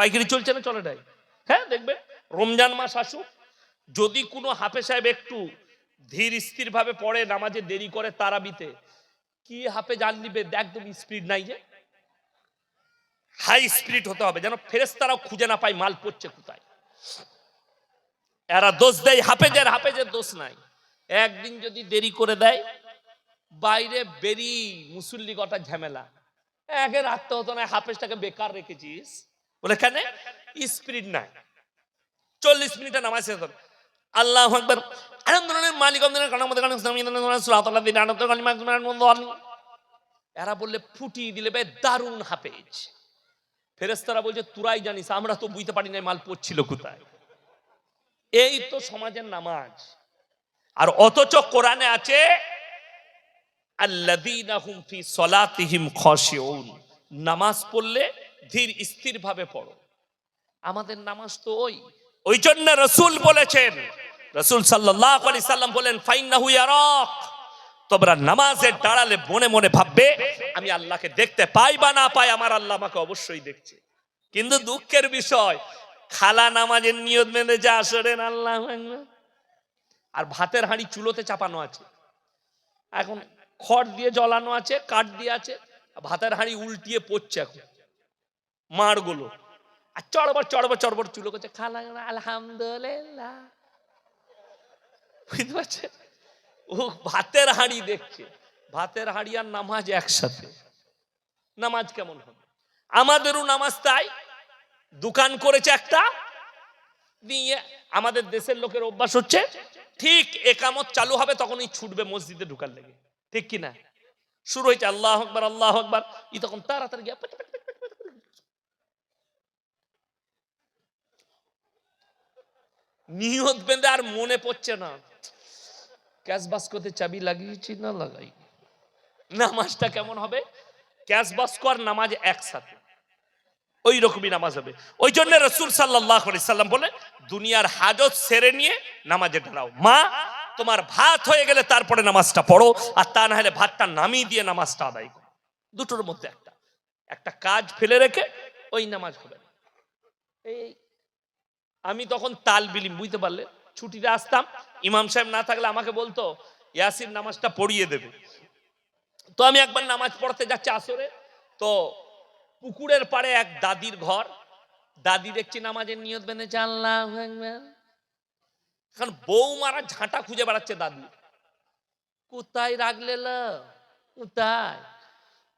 পাইকারি চলছে না, চলে নাই। হ্যাঁ দেখবে, রমজান মাস আসুক, যদি কোনো হাফে সাহেব একটু ধীর স্থির ভাবে পড়ে, নামাজে দেরি করে তারাবিতে, কি হাফে জাল নিবে? একদম স্পিড নাই যে। হাই স্পিড হতে হবে, যেন ফেরেস্তারাও খুঁজে না পায় মাল পড়ছে কোথায়। এরা দোষ দেয়, হাফেজের হাফেজের দোষ নাই। একদিন যদি দেরি করে দেয়, বাইরে বেরি মুসল্লি কটা ঝামেলা। একে রাখতে হতো না, হাফেজটাকে বেকার রেখেছিস। বলে কেন স্পিরিট নাই। চল্লিশ মিনিটে নামাজ শেষ হবে। আল্লাহ আকবার। মালিক দিন আনন্দ কালিমা এরা বললে, ফুটিয়ে দিলে বে দারুণ হাফেজ। ফেরেস্তারা বলছে, তুরাই জানিস, আমরা তো বুঝতে পারি না মাল পড়ছিল কোথায়। এই তো সমাজের নামাজ। আর অথচ কোরআনে আছে, আল্লাযীনা হুম ফি সলাতিহিম খাশিউন। নামাজ পড়লে ধীর স্থির ভাবে পড়ো। আমাদের নামাজ তো ওই। ওই জন্য রসুল বলেছেন, রসুল সাল্লাল্লাহু আলাইহি সাল্লাম বলেন, ফাইন্নাহু ইয়ারাক। তোমরা নামাজের দাঁড়ালে মনে মনে ভাববে, আমি আল্লাহকে দেখতে পাই বা না পাই, আমার আল্লাহ আমাকে অবশ্যই দেখছে। কিন্তু দুঃখের বিষয়, খালা নামাজের নিয়ত মেনে যা আসরেন আল্লাহ। আর ভাতের হাঁড়ি চুলোতে চাপানো আছে। এখন খড় দিয়ে জ্বলানো আছে, কাঠ দিয়ে আছে, ভাতের হাঁড়ি উল্টিয়ে পড়ছে এখন। মাড়গুলো আর চড়বর চড়বর চড়বর চুলো করছে খালা আলহামদুলিল্লাহ। বুঝতে পারছেন ও ভাতের হাঁড়ি দেখছে। ভাতের হাঁড়ি আর নামাজ একসাথে। নামাজ কেমন হবে? আমাদেরও নামাজ তাই। দোকান করেছে একটা। নিয়ে আমাদের দেশের লোকের অভ্যাস হচ্ছে, ঠিক একামত চালু হবে, তখনই ছুটবে মসজিদে ঢুকার লেগে। ঠিক কি না শুরু হয়েছে, আল্লাহ আকবার আল্লাহ আকবার। ই তখন তাড়াতাড়ি গিয়ে নিয়ত বেঁধে আর মনে পড়ছে না। ক্যাশ বাস্কতে চাবি লাগিয়েছি না লাগাই নামাজটা কেমন হবে? ক্যাশ বাস্ক আর নামাজ একসাথে। ওই রকমই নামাজ হবে। ওই জন্য রসুল সাল্লাহ সাল্লাম বলে, দুনিয়ার হাজত সেরে নিয়ে নামাজে দাঁড়াও। মা, তোমার ভাত হয়ে গেলে তারপরে নামাজটা পড়ো, আর তা না হলে ভাতটা নামিয়ে দিয়ে নামাজটা আদায় করো। দুটোর মধ্যে একটা। একটা কাজ ফেলে রেখে ওই নামাজ হবে। এই আমি তখন তাল বিলিম বুঝতে পারলে? ছুটিতে আসতাম, ইমাম সাহেব না থাকলে আমাকে বলতো, ইয়াসির নামাজটা পড়িয়ে দেবে। তো আমি একবার নামাজ পড়তে যাচ্ছি আসরে, তো পুকুরের পাড়ে এক দাদির ঘর। দাদি দেখছি নামাজের নিয়ত বেঁধেছে, আল্লাহ এখন বউ মারা ঝাঁটা খুঁজে বেড়াচ্ছে দাদি কোথায় রাখলে? কোথায়?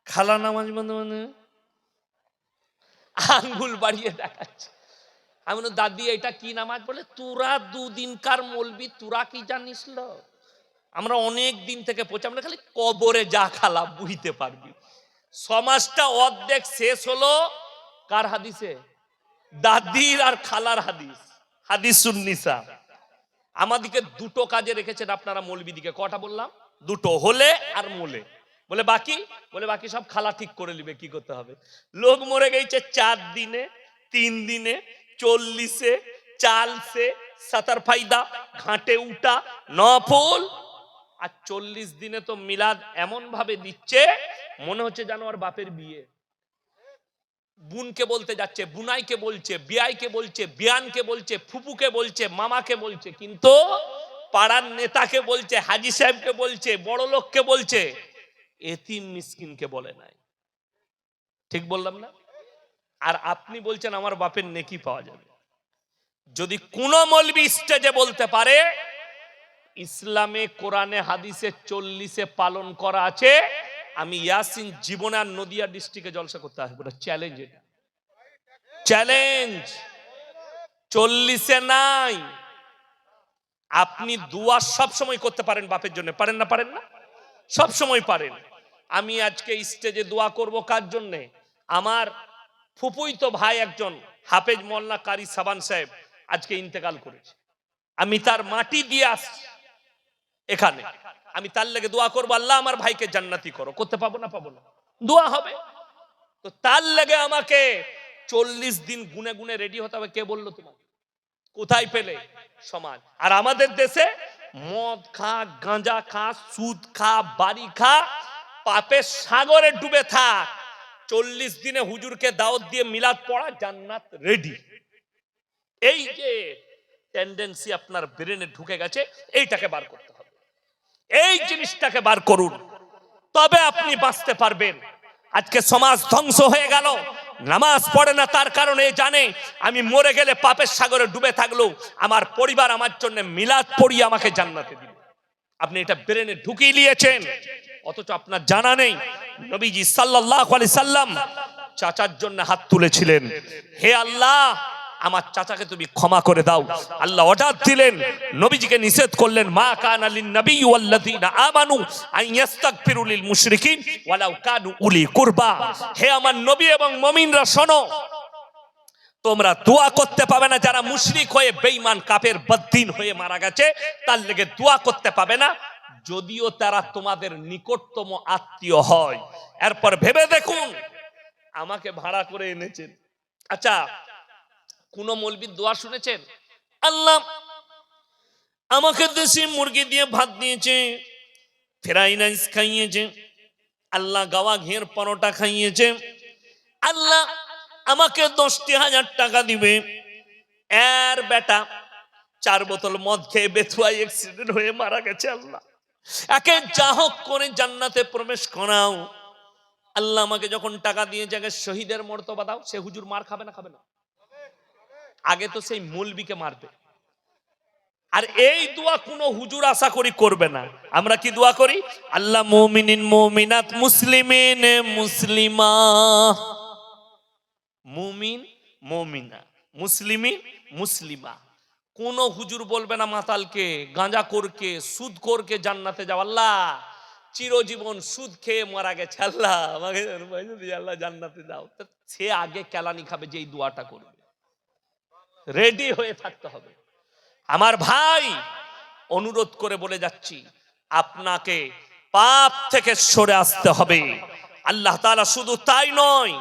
খালা নামাজ বন্ধু মানে? আঙ্গুল বাড়িয়ে দেখাচ্ছে। আমি দাদি, এটা কি নামাজ? বলে, তোরা দুদিনকার মলবি, তোরা কি জানিস আমরা অনেক দিন থেকে পড়ছি, আমরা খালি কবরে যা খালা বুঝতে পারবি। সমাজটা অর্ধেক শেষ হলো, কার হাদিসে? দাদির আর খালার হাদিস হাদিস সুন্নিসা। আমাদিকে দুটো কাজে রেখেছেন আপনারা মৌলবি দিকে, কটা বললাম? দুটো, হলে আর মোলে। বলে, বাকি? বলে, বাকি সব খালা ঠিক করে নিবে, কি করতে হবে? লোক মরে গেছে চার দিনে, তিন দিনে চল্লিশে চালসে সাতার ফাইদা, ঘাটে উঠা নফল। আর চল্লিশ দিনে তো মিলাদ এমন ভাবে দিচ্ছে, মনে হচ্ছে যেন আর বাপের বিয়ে। বুনকে বলতে যাচ্ছে, বুনাইকে বলছে, বিয়াইকে বলছে, বিয়ানকে বলছে, ফুপুকে বলছে, মামাকে বলছে, কিন্তু পাড়ার নেতাকে বলছে, হাজি সাহেবকে বলছে, বড় লোককে বলছে, এতিম মিসকিনকে বলে নাই। ঠিক বললাম না? আর আপনি বলছেন আমার বাপের নেকি পাওয়া যাবে। যদি কোন মলবি স্টেজে বলতে পারে, ইসলামে, কোরআনে, হাদিসে, চল্লিশে পালন করা আছে, আমি ইয়াসিন জীবনে আর নদিয়া ডিস্ট্রিক্টে জলসা করতে আসব চ্যালেঞ্জ এটা। চ্যালেঞ্জ চল্লিশে নাই। আপনি দুয়া সব সময় করতে পারেন বাপের জন্য, পারেন না পারেন না? সব সময় পারেন। আমি আজকে স্টেজে দোয়া করব কার জন্যে? আমার ফুপুই তো ভাই একজন হাফেজ মোল্লা কারি সাবান সাহেব, আজকে ইন্তেকাল করেছে। আমি তার মাটি দিয়ে আসছি এখানে। আমি তার লেগে দোয়া করব, আল্লাহ আমার ভাইকে জান্নাতি করো। করতে পাবো না পাবো না? দোয়া হবে। তো তার লেগে আমাকে চল্লিশ দিন গুনে গুনে রেডি হতে হবে। কে বলল তোমাকে? কোথায় পেলে? সমাজ। আর আমাদের দেশে মদ খা, গাঁজা খা, সুদ খা, বাড়ি খা, পাপের সাগরে ডুবে থাক। চল্লিশ দিনে হুজুরকে দাওয়াত দিয়ে মিলাদ পড়া জান্নাত রেডি এই যে টেন্ডেন্সি আপনার ব্রেনে ঢুকে গেছে, এইটাকে বার করতে হবে। এই জিনিসটাকে বার করুন। তবে আপনি বাঁচতে পারবেন। আজকে সমাজ ধ্বংস হয়ে গেল। নামাজ পড়ে না, তার কারণে জানে, আমি মরে গেলে পাপের সাগরে ডুবে থাকলেও আমার পরিবার আমার জন্য মিলাদ পড়িয়ে আমাকে জান্নাতে দিবে। আপনি এটা ব্রেনে ঢুকিয়ে নিয়েছেন অথচ আপনার জানা নেই। নবীজি সাল্লাল্লাহু আলাইহি সাল্লাম চাচার জন্য হাত তুলেছিলেন। হে আল্লাহ, আমার চাচাকে তুমি ক্ষমা করে দাও। আল্লাহ অর্ডার দিলেন। নবীজিকে নিষেধ করলেন, মা কানা লিন নবী ওয়াল্লাযিনা আমানু আন ইস্তাগফিরু লিল মুশরিকিন ওয়ালাউ কানু উলি কুরবা। হে আমার নবী এবং মুমিনরা শোনো, তোমরা দোয়া করতে পাবে না। যারা মুশরিক হয়ে বেঈমান, কাফের, বদ্দিন হয়ে মারা গেছে, তার লেগে দোয়া করতে পাবে না। যদিও তারা তোমাদের নিকটতম আত্মীয় হয়। এরপর ভেবে দেখুন, আমাকে ভাড়া করে এনেছেন। আচ্ছা কোন মলবির দোয়া শুনেছেন? আল্লাহ আমাকে দেশি মুরগি দিয়ে ভাত দিয়েছে ফ্রাই রাইস খাইয়েছে, আল্লাহ গাওয়া ঘের পরোটা খাইয়েছে, আল্লাহ আমাকে দশটি হাজার টাকা দিবে। এর বেটা চার বোতল মদ খেয়ে বেথুয়াই অ্যাক্সিডেন্ট হয়ে মারা গেছে আল্লাহ। একে যা হোক করে জান্নাতে প্রবেশ করাও। আল্লাহ আমাকে যখন টাকা দিয়ে জায়গা শহীদের মর্তবা দাও, সে হুজুর মার খাবে না খাবে না। আগে তো সেই মৌলবিকে মারবে। আর এই দোয়া কোনো হুজুর আশা করি করবে না। আমরা কি দোয়া করি? আল্লাহ মুমিনিন মুমিনাত মুসলিমিন মুসলিমা। মুমিন মুমিনা, মুসলিমিন মুসলিমা। কোন হুজুর বলবে না মাতালকে গাঁজা করকে সুদ করকে জান্নাতে যাও। আল্লাহ, চিরজীবন সুদ খেয়ে মারা গেছে। আল্লাহ, আমাকে আল্লাহ জান্নাতে দাও সে আগে কেলানি খাবে যে এই দোয়াটা করবে। রেডি হয়ে থাকতে হবে। আমার ভাই অনুরোধ করে বলে যাচ্ছি, আপনাকে পাপ থেকে সরে আসতে হবে। আল্লাহ তাআলা শুধু তাই নয়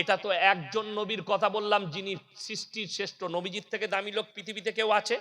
এটা তো একজন নবীর কথা বললাম, যিনি সৃষ্টির শ্রেষ্ঠ নবীজির থেকে দামি লোক পৃথিবীতে কেউ আছে?